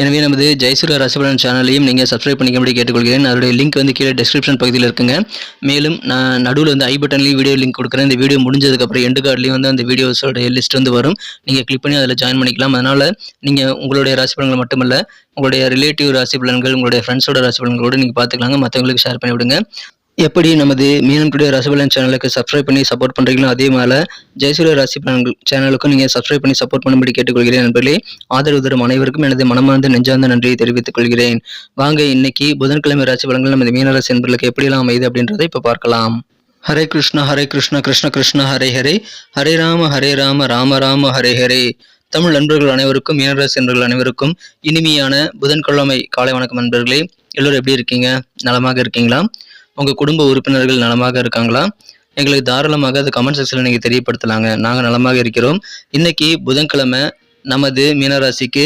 எனவே நமது ஜெயசூரிய ரசபலன் சேனலையும் நீங்கள் சப்ஸ்கிரைப் பண்ணிக்கும்படி கேட்டுக்கொள்கிறேன். அதோடைய லிங்க் வந்து கீழே டிஸ்கிரிப்ஷன் பகுதியில் இருக்குங்க. மேலும் நான் நடுவில் வந்து ஐ பட்டன்லேயும் வீடியோ லிங்க் கொடுக்குறேன். இந்த வீடியோ முடிஞ்சதுக்கப்புறம் எண்டு கார்ட்லேயும் வந்து அந்த வீடியோஸோடைய லிஸ்ட் வந்து வரும். நீங்கள் கிளிக் பண்ணி அதில் ஜாயின் பண்ணிக்கலாம். அதனால் நீங்கள் உங்களுடைய ராசிபலன்கள் மட்டுமல்ல உங்களுடைய ரிலேட்டிவ் ராசிபலன்கள் உங்களுடைய ஃப்ரெண்ட்ஸோட ராசிபலன்களோடு நீங்கள் பார்த்துக்கலாங்க மற்றவங்களுக்கு ஷேர் பண்ணிவிடுங்க. எப்படி நமது மீனம் டுடே ரசிபலன் சேனலுக்கு சப்ஸ்கிரைப் பண்ணி சப்போர்ட் பண்ணுறீங்களோ அதே மாதிரி ஜெயசூரிய ராசி பலன்கள் சேனலுக்கும் நீங்கள் சப்ஸ்கிரைப் பண்ணி சப்போர்ட் பண்ணும்படி கேட்டுக்கொள்கிறேன் நண்பர்களே. ஆதரவு தரும் அனைவருக்கும் எனது மனமார்ந்த நெஞ்சார்ந்த நன்றியை தெரிவித்துக் கொள்கிறேன். வாங்க இன்னைக்கு புதன்கிழமை ராசி பலன்கள் நமது மீனராசி என்பர்களுக்கு எப்படிலாம் அமையுது அப்படின்றத இப்போ பார்க்கலாம். ஹரே கிருஷ்ணா ஹரே கிருஷ்ணா கிருஷ்ண கிருஷ்ண ஹரே ஹரே. ஹரே ராம ஹரே ராம ராம ராம ஹரே ஹரே. தமிழ் நண்பர்கள் அனைவருக்கும் மீனராசி நண்பர்கள் அனைவருக்கும் இனிமையான புதன்கிழமை காலை வணக்கம் நண்பர்களே. எல்லோரும் எப்படி இருக்கீங்க? நலமாக இருக்கீங்களா? உங்கள் குடும்ப உறுப்பினர்கள் நலமாக இருக்காங்களா? எங்களுக்கு தாராளமாக அது கமெண்ட் செக்ஷனில் நீங்கள் தெரியப்படுத்தலாங்க. நாங்கள் நலமாக இருக்கிறோம். இன்னைக்கு புதன்கிழமை நமது மீனராசிக்கு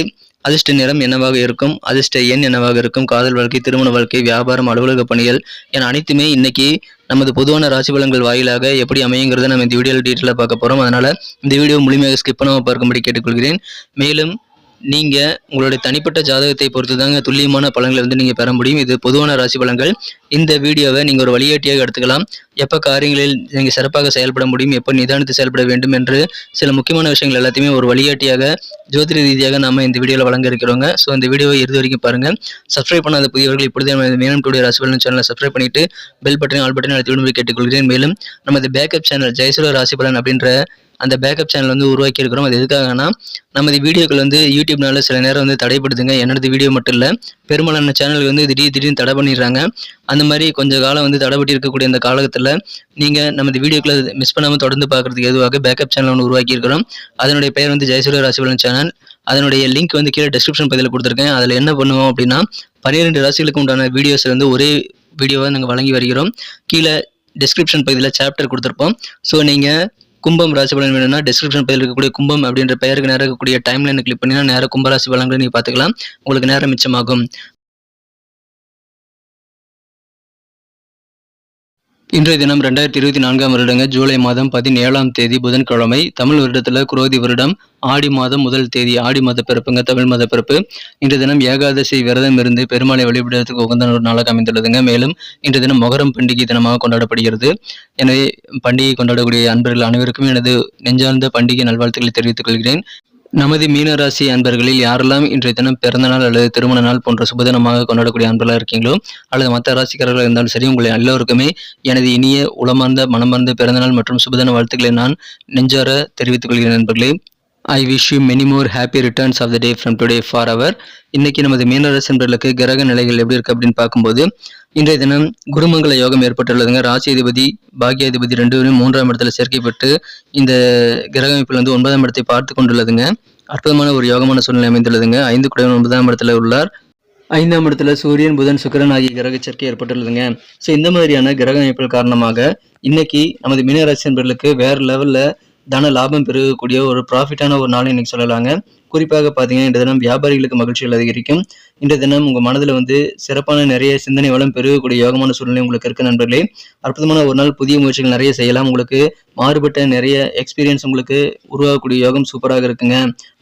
அதிர்ஷ்ட நிறம் என்னவாக இருக்கும்? அதிர்ஷ்ட எண் என்னவாக இருக்கும்? காதல் வாழ்க்கை திருமண வாழ்க்கை வியாபாரம் அலுவலக பணிகள் என அனைத்துமே இன்னைக்கு நமது பொதுவான ராசி பலன்கள் வாயிலாக எப்படி அமையுங்கிறத நம்ம இந்த வீடியோவில் டீட்டெயிலாக பார்க்க போகிறோம் அதனால் இந்த வீடியோ முழுமையாக ஸ்கிப் பண்ணாமல் பார்க்கும்படி கேட்டுக்கொள்கிறேன். மேலும் நீங்கள் உங்களுடைய தனிப்பட்ட ஜாதகத்தை பொறுத்து தாங்க துல்லியமான பலன்களை வந்து நீங்கள் பெற முடியும். இது பொதுவான ராசி பலன்கள். இந்த வீடியோவை நீங்கள் ஒரு வழிகாட்டியாக எடுத்துக்கலாம். எப்போ காரியங்களில் நீங்கள் சிறப்பாக செயல்பட முடியும் எப்போ நிதானித்து செயல்பட வேண்டும் என்று சில முக்கியமான விஷயங்கள் எல்லாத்தையுமே ஒரு வழிகாட்டியாக ஜோதிட ரீதியாக நாம் இந்த வீடியோவில் வழங்க இருக்கிறோங்க. ஸோ இந்த வீடியோவை இறுதி வரைக்கும் பாருங்கள் சப்ஸ்கிரைப் பண்ணாத புதியவர்கள் இப்படி நம்ம மேலும் டுடே ராசிபலன் சேனலை சப்ஸ்கிரைப் பண்ணிட்டு பெல் பட்டனை ஆல் பட்டன் அழுத்தி விடும்படி கேட்டுக்கொள்கிறேன். மேலும் நமது பேக்கப் சேனல் ஜெயசுர ராசி பலன் அப்படின்ற அந்த பேக்கப் சேனல் வந்து உருவாக்கி இருக்கிறோம். அது எதுக்காகனா நமது வீடியோக்கள் வந்து யூடியூப்னால சில நேரம் வந்து தடைப்படுதுங்க என்னோட வீடியோ மட்டும் இல்லை பெரும்பாலான சேனல் வந்து திடீர் திடீர்னு தடை பண்ணிடுறாங்க. அந்த மாதிரி கொஞ்ச காலம் வந்து தடைப்பட்டு இருக்கக்கூடிய இந்த காலகட்டத்தில் நீங்கள் நமது வீடியோக்களை மிஸ் பண்ணாமல் தொடர்ந்து பார்க்கறதுக்கு எதுவாக பேக்கப் சேனல் ஒன்று உருவாக்கியிருக்கிறோம் அதனுடைய பெயர் வந்து ஜெயசூரிய ராசிபலன் சேனல் அதனுடைய லிங்க் வந்து கீழே டிஸ்கிரிப்ஷன் பதிவில் கொடுத்துருக்கேன். அதில் என்ன பண்ணுவோம் அப்படின்னா பன்னிரெண்டு ராசிகளுக்கு உண்டான வீடியோஸ் வந்து ஒரே வீடியோவை நாங்கள் வழங்கி வருகிறோம். கீழே டிஸ்கிரிப்ஷன் பகுதியில் சாப்டர் கொடுத்துருப்போம். ஸோ நீங்கள் கும்பம் ராசி பலன் வேணும்னா டிஸ்கிரிப்ஷன் பகுதியில் இருக்கக்கூடிய கும்பம் அப்படின்ற பெயருக்கு நேரம் இருக்கக்கூடிய டைம் கிளிக் பண்ணினா நேரம் கும்பராசி பலன்களை நீங்கள் பார்த்துக்கலாம். உங்களுக்கு நேரம் மிச்சமாகும். இன்றைய தினம் ரெண்டாயிரத்தி இருபத்தி நான்காம் வருடங்க ஜூலை மாதம் பதினேழாம் தேதி புதன்கிழமை தமிழ் வருடத்தில் குரோதி வருடம். ஆடி மாதம் முதல் தேதி ஆடி மாத பிறப்புங்க தமிழ் மாத பிறப்பு. இன்றைய தினம் ஏகாதசி விரதம் இருந்து பெருமாளை வழிபடுறதுக்கு உகந்த ஒரு நாளாக அமைந்துள்ளதுங்க. மேலும் இன்றைய தினம் மொகரம் பண்டிகை தினமாக கொண்டாடப்படுகிறது. எனவே பண்டிகை கொண்டாடக்கூடிய அன்பர்கள் அனைவருக்கும் எனது நெஞ்சார்ந்த பண்டிகை நல்வாழ்த்துக்களை தெரிவித்துக் கொள்கிறேன். நமது மீனராசி அன்பர்களில் யாரெல்லாம் இன்றைய தினம் பிறந்த நாள் அல்லது திருமண நாள் போன்ற சுபதினமாக கொண்டாடக்கூடிய அன்பர்களாக இருக்கீங்களோ அல்லது மற்ற ராசிக்காரர்களாக இருந்தாலும் சரி உங்களை எல்லோருக்குமே எனது இனிய உளமார்ந்த மனமார்ந்த பிறந்தநாள் மற்றும் சுபதின வாழ்த்துக்களை நான் நெஞ்சார தெரிவித்துக் கொள்கிறேன் நண்பர்களே I wish you many more happy returns of the day from today for our இன்னைக்கு நமது மீனராசி அன்பர்களுக்கு கிரக நிலைகள் எப்படி இருக்கு அப்படின்னு பார்க்கும்போது இன்றைய தினம் குருமங்கல யோகம் ஏற்பட்டுள்ளதுங்க. ராசி அதிபதி பாக்கியாதிபதி ரெண்டு பேரும் மூன்றாம் இடத்துல சேர்க்கப்பட்டு இந்த கிரக அமைப்பில் வந்து ஒன்பதாம் இடத்தை பார்த்து கொண்டுள்ளதுங்க. அற்புதமான ஒரு யோகமான சூழ்நிலை அமைந்துள்ளதுங்க. ஐந்து குடைவன் ஒன்பதாம் இடத்துல உள்ளார். ஐந்தாம் இடத்துல சூரியன் புதன் சுக்கரன் ஆகிய கிரக சேர்க்கை ஏற்பட்டுள்ளதுங்க. ஸோ இந்த மாதிரியான கிரக அமைப்புகள் காரணமாக இன்னைக்கு நமது மீனராசி நண்பர்களுக்கு வேற லெவல்ல தன லாபம் பெருகக்கூடிய ஒரு ப்ராஃபிட்டான ஒரு நாள் இன்னைக்கு சொல்லலாங்க. குறிப்பாக பார்த்தீங்கன்னா இந்த தினம் வியாபாரிகளுக்கு மகிழ்ச்சிகள் அதிகரிக்கும். இந்த தினம் உங்கள் மனதில் வந்து சிறப்பான நிறைய சிந்தனை வளம் பெருகக்கூடிய யோகமான சூழ்நிலை உங்களுக்கு இருக்க நண்பர்களே. அற்புதமான ஒரு நாள் புதிய முயற்சிகள் நிறைய செய்யலாம். உங்களுக்கு மாறுபட்ட நிறைய எக்ஸ்பீரியன்ஸ் உங்களுக்கு உருவாகக்கூடிய யோகம் சூப்பராக இருக்குங்க.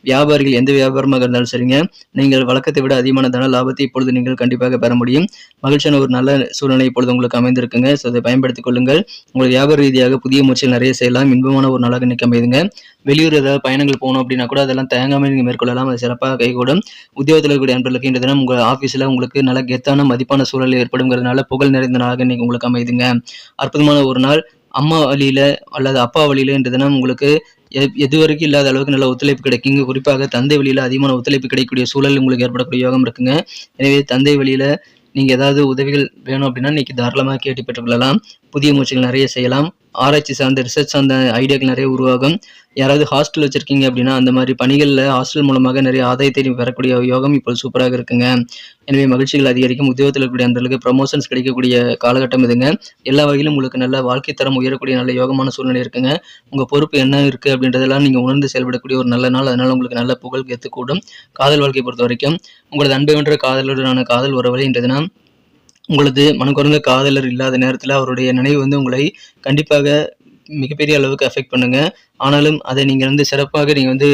வியாபாரிகள் எந்த வியாபாரமாக இருந்தாலும் சரிங்க. நீங்கள் வழக்கத்தை விட அதிகமான தன லாபத்தை இப்பொழுது நீங்கள் கண்டிப்பாக பெற முடியும். மகிழ்ச்சியான ஒரு நல்ல சூழ்நிலை இப்பொழுது உங்களுக்கு அமைந்திருக்குங்க. ஸோ அதை பயன்படுத்திக் கொள்ளுங்கள். உங்கள் வியாபார ரீதியாக புதிய முயற்சிகள் நிறைய செய்யலாம். இன்பமான ஒரு நாளாக இன்னைக்கு அமைதுங்க. வெளியூர் ஏதாவது பயணங்கள் போகணும் அப்படின்னா கூட அதெல்லாம் தேங்காமல் நீங்கள் மேற்கொள்ளலாம். அது சிறப்பாக கைகூடும். உத்தியோகத்தில் இருக்கக்கூடிய அன்பர்களுக்கு இந்த தினம் உங்கள் ஆஃபீஸில் உங்களுக்கு நல்ல கெத்தான மதிப்பான சூழல் ஏற்படுங்கிறதுனால புகழ் நிறைந்த நாளாக இன்னைக்கு உங்களுக்கு அமைதுங்க. அற்புதமான ஒரு நாள். அம்மா வழியில் அல்லது அப்பா வழியில் இன்று தினம் உங்களுக்கு எது வரைக்கும் இல்லாத அளவுக்கு நல்ல ஒத்துழைப்பு கிடைக்குங்க. குறிப்பாக தந்தை வழியில் அதிகமான ஒத்துழைப்பு கிடைக்கக்கூடிய சூழல் உங்களுக்கு ஏற்படக்கூடிய யோகம் இருக்குங்க. எனவே தந்தை வழியில் நீங்கள் ஏதாவது உதவிகள் வேணும் அப்படின்னா இன்னைக்கு தாராளமாக கேட்டு பெற்றுக்கொள்ளலாம் புதிய முயற்சிகள் நிறைய செய்யலாம். ஆராய்ச்சி சார்ந்த ரிசர்ச் சார்ந்த ஐடியாக்கள் நிறைய உருவாகும். யாராவது ஹாஸ்டல் வச்சிருக்கீங்க அப்படின்னா அந்த மாதிரி பணிகளில் ஹாஸ்டல் மூலமாக நிறைய ஆதாயத்தை பெறக்கூடிய யோகம் இப்போ சூப்பராக இருக்குங்க. எனவே மகிழ்ச்சிகள் அதிகரிக்கும். உத்தியோகத்தில் இருக்கக்கூடிய அந்தளவுக்கு ப்ரமோஷன்ஸ் கிடைக்கக்கூடிய காலகட்டம் இதுங்க. எல்லா வகையிலும் உங்களுக்கு நல்ல வாழ்க்கை தரம் உயரக்கூடிய நல்ல யோகமான சூழ்நிலை இருக்குங்க. உங்கள் பொறுப்பு என்ன இருக்குது அப்படின்றதெல்லாம் நீங்கள் உணர்ந்து செயல்படக்கூடிய ஒரு நல்ல நாள். அதனால் உங்களுக்கு நல்ல புகழ் கெத்துக்கூடும். காதல் வாழ்க்கையை பொறுத்த வரைக்கும் உங்களது அன்பை வென்ற காதலுடனான காதல் உறவுகளை இன்றைய தினம் உங்களது மனக்குறந்த காதலர் இல்லாத நேரத்தில் அவருடைய நினைவு வந்து உங்களை கண்டிப்பாக மிகப்பெரிய அளவுக்கு அஃபெக்ட் பண்ணுங்க. ஆனாலும் அதை நீங்கள் வந்து சிறப்பாக நீங்கள் வந்து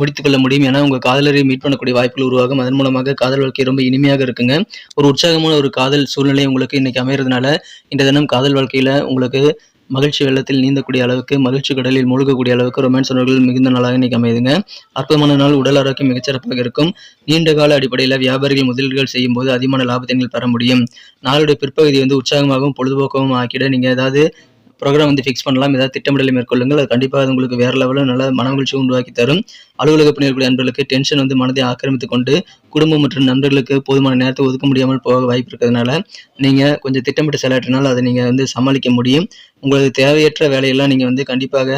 முடித்துக்கொள்ள முடியும். ஏன்னா உங்கள் காதலரை மீட் பண்ணக்கூடிய வாய்ப்புகள் உருவாகும். அதன் மூலமாக காதல் வாழ்க்கை ரொம்ப இனிமையாக இருக்குங்க. ஒரு உற்சாகமான ஒரு காதல் சூழ்நிலை உங்களுக்கு இன்னைக்கு அமைகிறதுனால இந்த தினம் காதல் வாழ்க்கையில் உங்களுக்கு மகிழ்ச்சி வெள்ளத்தில் நீந்தக்கூடிய அளவுக்கு மகிழ்ச்சி கடலில் மூழ்கக்கூடிய அளவுக்கு ரொமான்ஸ் உணர்வுகள் மிகுந்த நாளாக இன்னைக்கு அமையுதுங்க. அற்புதமான நாள் உடல் ஆரோக்கியம் மிகச்சிறப்பாக இருக்கும். நீண்ட கால அடிப்படையில் வியாபாரிகள் முதலீடுகள் செய்யும் போது அதிகமான லாபத்தை நீங்கள் பெற முடியும். நாளுடைய பிற்பகுதி வந்து உற்சாகமாகவும் பொழுதுபோக்கவும் ஆக்கிட நீங்கள் ஏதாவது ப்ரோக்ராம் வந்து ஃபிக்ஸ் பண்ணலாம். ஏதாவது திட்டமிடலை மேற்கொள்ளுங்கள். அது கண்டிப்பாக அது உங்களுக்கு வேறு லெவலில் நல்ல மனமகிழ்ச்சி உருவாக்கி தரும். அலுவலக பணியாளர்களுடைய நண்பர்களுக்கு டென்ஷன் வந்து மனதை ஆக்கிரமித்து கொண்டு குடும்பம் மற்றும் நண்பர்களுக்கு போதுமான நேரத்தை ஒதுக்க முடியாமல் போக வாய்ப்பு இருக்கிறதுனால நீங்கள் கொஞ்சம் திட்டமிட்டு செலவிட்டினால் அதை நீங்கள் வந்து சமாளிக்க முடியும். உங்களது தேவையற்ற வேலையெல்லாம் நீங்கள் வந்து கண்டிப்பாக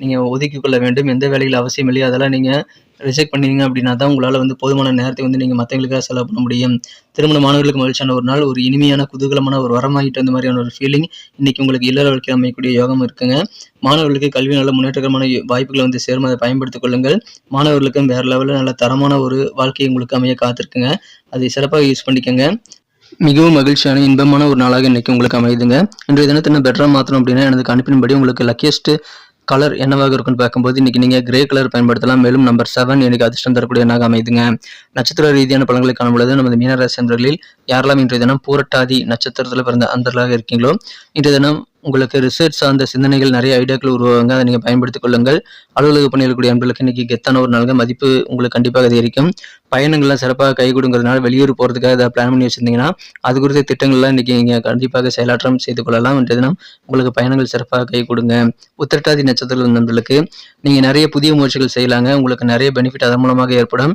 நீங்கள் ஒதுக்கிக் கொள்ள வேண்டும். எந்த வேலைகள் அவசியம் இல்லையோ அதெல்லாம் நீங்கள் ரிஜெக்ட் பண்ணீங்க அப்படின்னா தான் உங்களால் வந்து போதுமான நேரத்தை வந்து நீங்கள் மற்றவங்களுக்காக செலவு பண்ண முடியும். திருமண மாணவர்களுக்கு மகிழ்ச்சியான ஒரு நாள் ஒரு இனிமையான குதூகலமான ஒரு வரமாகிட்டு அந்த மாதிரியான ஒரு ஃபீலிங் இன்னைக்கு உங்களுக்கு இல்லற வாழ்க்கை அமையக்கூடிய யோகம் இருக்குங்க. மாணவர்களுக்கு கல்வி நல்ல முன்னேற்றகரமான வாய்ப்புகளை வந்து சேரும். அதை பயன்படுத்திக் கொள்ளுங்கள். மாணவர்களுக்கும் வேறு லெவலில் நல்ல தரமான ஒரு வாழ்க்கையை உங்களுக்கு அமைய காத்திருக்குங்க. அதை சிறப்பாக யூஸ் பண்ணிக்கோங்க. மிகவும் மகிழ்ச்சியான இன்பமான ஒரு நாளாக இன்னைக்கு உங்களுக்கு அமையுதுங்க. இன்றைய தினத்தை நான் பெட்டராக மாற்றணும் அப்படின்னா எனக்கு அனுப்பின்படி உங்களுக்கு லக்கியஸ்ட்டு கலர் என்னவாக இருக்குன்னு பார்க்கும்போது இன்னைக்கு நீங்கள் கிரே கலர் பயன்படுத்தலாம். மேலும் நம்பர் செவன் எனக்கு அதிர்ஷ்டம் தரக்கூடிய எண்ணாக அமைதுங்க. நட்சத்திர ரீதியான பலன்களை காணும்பொழுது நமது மீனராசி அன்பர்களில் யாரெல்லாம் இன்றைய தினம் பூரட்டாதி நட்சத்திரத்தில் பிறந்த அந்தர்களாக இருக்கீங்களோ இன்றைய தினம் உங்களுக்கு ரிசர்ச் சார்ந்த சிந்தனைகள் நிறைய ஐடியாக்கள் உருவாங்க அதை நீங்கள் பயன்படுத்திக் கொள்ளுங்கள். அலுவலக பணியில் அன்பர்களுக்கு இன்னைக்கு கெத்தான ஒரு நாளுங்க. மதிப்பு உங்களுக்கு கண்டிப்பாக அதிகரிக்கும். பயணங்கள்லாம் சிறப்பாக கை கொடுங்கிறதுனால வெளியூர் போகிறதுக்காக அதை பிளான் பண்ணி வச்சுருந்தீங்கன்னா அது குறித்த திட்டங்கள்லாம் இன்றைக்கி நீங்கள் கண்டிப்பாக செயலாற்றம் செய்து கொள்ளலாம். என்றதுனா தினம் உங்களுக்கு பயணங்கள் சிறப்பாக கை கொடுங்க. உத்திரட்டாதி நட்சத்திர நண்பர்களுக்கு நீங்கள் நிறைய புதிய முயற்சிகள் செய்யலாங்க. உங்களுக்கு நிறைய பெனிஃபிட் அதன் மூலமாக ஏற்படும்.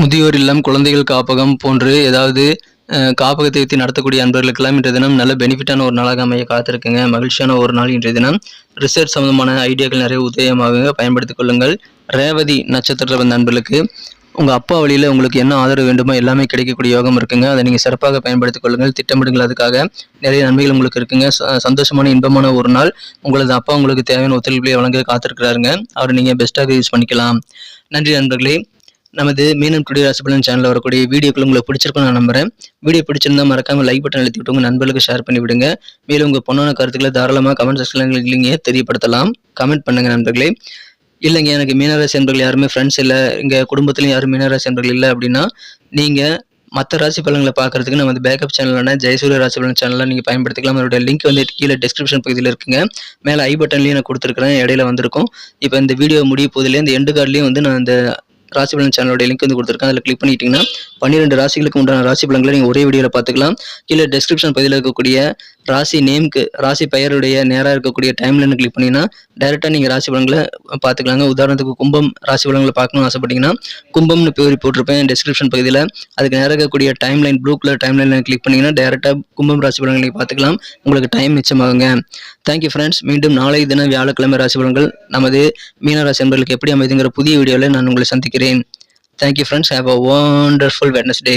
முதியோர் இல்லம் குழந்தைகள் காப்பகம் போன்று ஏதாவது காப்பகத்தை வைத்து நடத்தக்கூடிய அன்பர்களுக்கெல்லாம் இன்றைய தினம் நல்ல பெனிஃபிட்டான ஒரு நாளாக அமைய காத்திருக்குங்க. மகிழ்ச்சியான ஒரு நாள் இன்றைய தினம். ரிசர்ச் சம்பந்தமான ஐடியாக்கள் நிறைய உதயமாக பயன்படுத்திக் கொள்ளுங்கள். ரேவதி நட்சத்திரத்தில் வந்த அன்பர்களுக்கு உங்கள் அப்பா வழியில் உங்களுக்கு என்ன ஆதரவு வேண்டுமோ எல்லாமே கிடைக்கக்கூடிய யோகம் இருக்குங்க. அதை நீங்கள் சிறப்பாக பயன்படுத்திக் கொள்ளுங்கள். திட்டமிடுங்கள். அதுக்காக நிறைய நன்மைகள் உங்களுக்கு இருக்குங்க. ச- சந்தோஷமான இன்பமான ஒரு நாள் உங்களது அப்பா உங்களுக்கு தேவையான ஒத்துழைப்புகளை வழங்க காத்திருக்கிறாருங்க. அவரை நீங்கள் பெஸ்ட்டாக யூஸ் பண்ணிக்கலாம். நன்றி நண்பர்களே நமது மீனம் டுடே ராசிபலன் சேனலில் வரக்கூடிய வீடியோக்கள் உங்களுக்கு பிடிச்சிருக்கும் நான் நம்புறேன். வீடியோ பிடிச்சிருந்தா மறக்காம லைக் பட்டன் அழுத்தி விட்டு உங்கள் நண்பர்களுக்கு ஷேர் பண்ணி விடுங்க. மேலும் உங்கள் பொண்ணான கருத்துக்களை தாராளமாக கமெண்ட் செக்ஷனில் நீங்கள் தெரியப்படுத்தலாம். கமெண்ட் பண்ணுங்க நண்பர்களே. இல்லைங்க எனக்கு மீனராசி என்பர்கள் யாருமே ஃப்ரெண்ட்ஸ் இல்லை. எங்கள் குடும்பத்துலையும் யாரும் மீனராசி என்பர்கள் இல்லை அப்படின்னா நீங்கள் மற்ற ராசி பலன்களை பார்க்கறதுக்கு நம்ம வந்து பேக்கப் சேனலான ஜெயசூரிய ராசி பலன் சேனலாக நீங்கள் பயன்படுத்திக்கலாம். அதோட லிங்க் வந்து கீழே டிஸ்கிரிப்ஷன் பகுதியில் இருக்குங்க. மேலே ஐ பட்டன்லேயும் நான் கொடுத்துருக்குறேன். இடையில வந்திருக்கும். இப்போ இந்த வீடியோ முடிய போதிலே இந்த எண்டு கார்ட்லேயும் வந்து நான் இந்த ராசி பலன் சேனலோட லிங்க் வந்து கொடுத்துருக்கேன். அதில் கிளிக் பண்ணிட்டீங்கன்னா பன்னிரெண்டு ராசிகளுக்கு உண்டான ராசி பலன்களை நீங்கள் ஒரே வீடியோவில் பார்த்துக்கலாம். கீழே டிஸ்கிரிப்ஷன் பதிவில் இருக்கக்கூடிய ராசி நேம்க்கு ராசி பெயருடைய நேராக இருக்கக்கூடிய டைம்லைன் கிளிக் பண்ணிங்கன்னா டைரெக்டாக நீங்கள் ராசி பலன்களை பார்த்துக்கலாங்க. உதாரணத்துக்கு கும்பம் ராசி பலன்களை பார்க்கணும்னு ஆசைப்பட்டீங்கன்னா கும்பம்னு பேர் போட்டிருப்பேன் டிஸ்கிரிப்ஷன் பகுதியில். அதுக்கு நேராக இருக்கக்கூடிய டைம்லைன் ப்ளூ கலர் டைம் லைனில் கிளிக் பண்ணிங்கன்னா டேரெக்டாக கும்பம் ராசி பலன்களை பார்த்துக்கலாம். உங்களுக்கு டைம் மிச்சமாகுங்க. தேங்க்யூ ஃப்ரெண்ட்ஸ் மீண்டும் நாளை தினம் வியாழக்கிழமை ராசி பலன்கள் நமது மீனராசி என்பர்களுக்கு எப்படி அமைதுங்கிற புதிய வீடியோவில் நான் உங்களை சந்திக்கிறேன். Thank you friends have a wonderful Wednesday